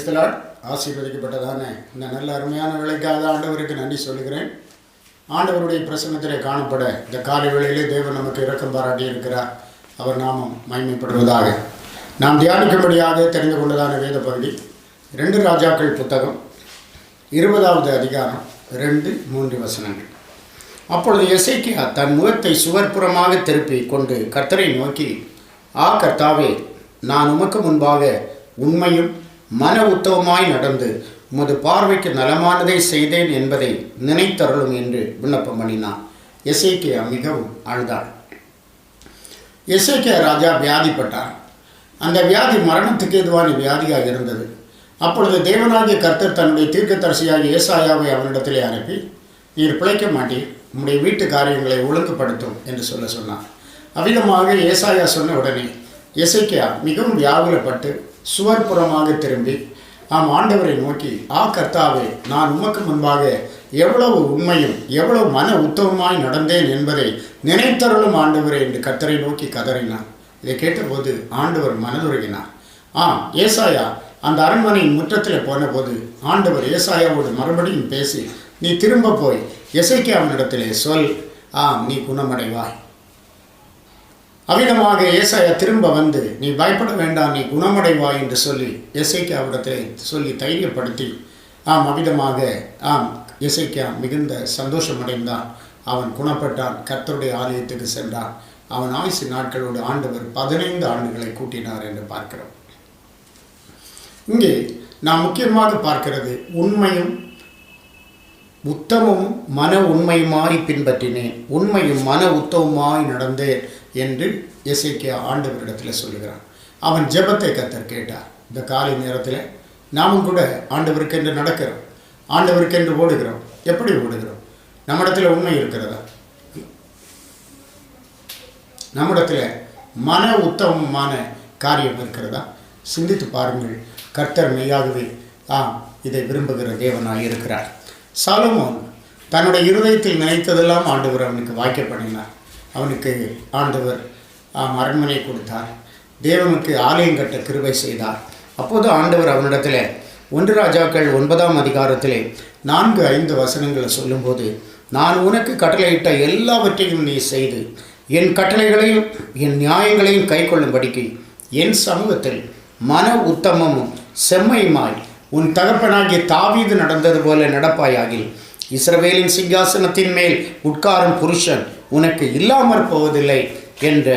Praise the Lord ஆசீர்வதிக்கப்பட்டதான இந்த நல்ல அருமையான வேலைக்காக ஆண்டவருக்கு நன்றி சொல்லுகிறேன். ஆண்டவருடைய பிரசன்னத்திலே காணப்பட இந்த காலை வேளையிலே தேவன் நமக்கு இரக்கம் பாராட்டி இருக்கிறார் அவர் நாமம் மகிமைப்படுவதாக. நாம் தியானிக்கும்படியாக தெரிந்து கொண்டதான வேத பகுதி. ரெண்டு ராஜாக்கள் புத்தகம். இருபதாவது அதிகாரம். ரெண்டு மூன்று வசனங்கள். அப்பொழுது எசைக்கியா தன் முகத்தை சுவர்ப்புறமாக திருப்பி கொண்டு கர்த்தரை நோக்கி ஆ கர்த்தாவே நான் உமக்கு முன்பாக உண்மையும் மன உத்தவமாய் நடந்து உமது பார்வைக்கு நலமானதை செய்தேன் என்பதை நினைத்தருளும் என்று விண்ணப்பம் பண்ணினான். எசேக்கியா மிகவும் அழுதாள் எசேக்கியா ராஜா வியாதிப்பட்டார். அந்த வியாதி மரணத்துக்கு எதுவான வியாதியாக இருந்தது. அப்பொழுது தேவனாகிய கர்த்தர் தன்னுடைய தீர்க்கதரிசியாகிய ஏசாயாவை அவனிடத்திலே அனுப்பி நீர் பிழைக்க மாட்டீர். உம்முடைய வீட்டு காரியங்களை ஒழுங்குபடுத்தும் என்று சொல்ல சொன்னார். அவ்விதமாக ஏசாயா சொன்ன உடனே எசைக்கியா மிகவும் வியாகுலப்பட்டு சுவர்புறமாக திரும்பி ஆம் ஆண்டவரை நோக்கி ஆ கர்த்தாவே நான் உமக்கு முன்பாக எவ்வளவு உண்மையும் எவ்வளவு மன உத்தவமாய் நடந்தேன் என்பதை நினைத்தருளும் ஆண்டவரே என்று கர்த்தரை நோக்கி கதறினார் இதை கேட்டபோது ஆண்டவர் மனதுருகினார். ஆ ஏசாயா அந்த அரண்மனையின் முற்றத்தில் போனபோது ஆண்டவர் ஏசாயாவோடு மறுபடியும் பேசி நீ திரும்ப போய் எசைக்கு அவனிடத்திலே சொல். ஆம் நீ குணமடைவாய். அவ்விதமாக ஏசாயா திரும்ப வந்து நீ பயப்பட வேண்டாம் நீ குணமடைவாய் என்று சொல்லி எசைக்கு அவரிடத்திலே சொல்லி தைரியப்படுத்தி ஆம் அவ்விதமாக ஆம் எசைக்கா மிகுந்த சந்தோஷமடைந்தான். அவன் குணப்பட்டான் கர்த்தருடைய ஆலயத்துக்கு சென்றான். அவன் ஆயுசு நாட்களோடு ஆண்டவர் பதினைந்து ஆண்டுகளை கூட்டினார் என்று பார்க்கிறோம். இங்கே நாம் முக்கியமாக பார்க்கிறது உண்மையும் உத்தமும் மன உண்மையுமாய் பின்பற்றினேன். உண்மையும் மன உத்தவமாய் நடந்தேன் என்று எசைக்கியா ஆண்டவரிடத்தில் சொல்லுகிறான். அவன் ஜெபத்தை கத்தர் கேட்டார். இந்த காலை நேரத்தில் நாமும் கூட ஆண்டவருக்கென்று நடக்கிறோம். ஆண்டவருக்கென்று ஓடுகிறோம். எப்படி ஓடுகிறோம்? நம்மிடத்தில் உண்மை இருக்கிறதா? நம்மிடத்தில் மன உத்தமமான காரியம் இருக்கிறதா? சிந்தித்து பாருங்கள். கர்த்தர் மெய்யாகவே ஆம் இதை விரும்புகிற தேவனாய் இருக்கிறார். சாலமோன் தன்னுடைய இருதயத்தில் நினைத்ததெல்லாம் ஆண்டவர் அவனுக்கு வாய்க்க பண்ணினார் அவனுக்கு ஆண்டவர் ஆம் அரண்மனை கொடுத்தார். தேவனுக்கு ஆலயம் கட்ட கிருபை செய்தார். அப்போது ஆண்டவர் அவனிடத்தில் ஒன்று ராஜாக்கள் ஒன்பதாம் அதிகாரத்திலே நான்கு ஐந்து வசனங்களை சொல்லும்போது நான் உனக்கு கட்டளையிட்ட எல்லாவற்றையும் நீ செய்து என் கட்டளைகளையும் என் நியாயங்களையும் கை கொள்ளும்படிக்கு என் சமூகத்தில் மன உத்தமமும் செம்மையுமாய் உன் தகப்பனாகிய தாவீது நடந்தது போல நடப்பாயாகில். இஸ்ரவேலின் சிங்காசனத்தின் மேல் உட்காரும் புருஷன் உனக்கு இல்லாமற் போவதில்லை என்ற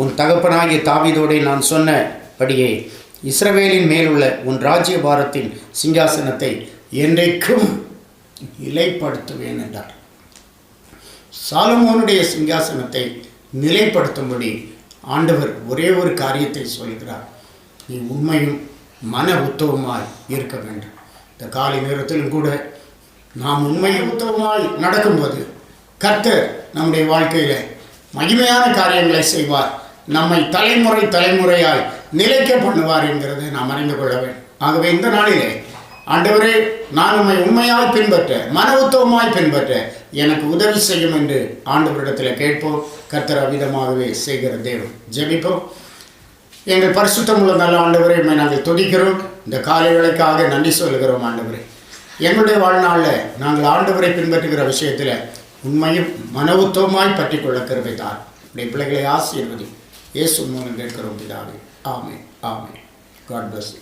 உன் தகப்பனாகிய தாவீதோடே நான் சொன்னபடியே இஸ்ரவேலின் மேலுள்ள உன் ராஜ்யபாரத்தின் சிங்காசனத்தை என்றைக்கும் நிலைப்படுத்துவேன் என்றார். சாலமோனுடைய சிங்காசனத்தை நிலைப்படுத்தும்படி ஆண்டவர் ஒரே ஒரு காரியத்தை சொல்கிறார். நீ உண்மையும் மன உத்தவமாய் இருக்க வேண்டும். இந்த காலை நேரத்திலும் கூட நாம் உண்மையும் உத்தவமாய் நடக்கும்போது கர்த்தர் நம்முடைய வாழ்க்கையில் மகிமையான காரியங்களை செய்வார். நம்மை தலைமுறை தலைமுறையாய் நிலைக்க பண்ணுவார் என்கிறதை நாம் அறிந்து கொள்ள வேண்டும். ஆகவே இந்த நாளிலே ஆண்டவரே நான் உண்மை உண்மையாய் பின்பற்ற மன உத்தவமாய் பின்பற்ற எனக்கு உதவி செய்யும் என்று ஆண்டவரிடத்தில் கேட்போம். கர்த்தர் அவிதமாகவே செய்கிற தேவன். ஜெபிப்போம். எங்கள் பரிசுத்தம் உள்ள நல்ல ஆண்டவரை உண்மை நாங்கள் துதிக்கிறோம். இந்த காலை வேலைக்காக நன்றி சொல்கிறோம் ஆண்டவரை. எங்களுடைய வாழ்நாளில் நாங்கள் ஆண்டவரை பின்பற்றுகிற விஷயத்தில் உண்மையும் மனவுத்துவமாய் பற்றி கொள்ள கருவை தான் உடைய பிள்ளைகளை ஆசீர்வதி. இயேசு மூலம் கேட்கிறோம் பிதாவே. ஆமே ஆமே காட் பிளஸ் யூ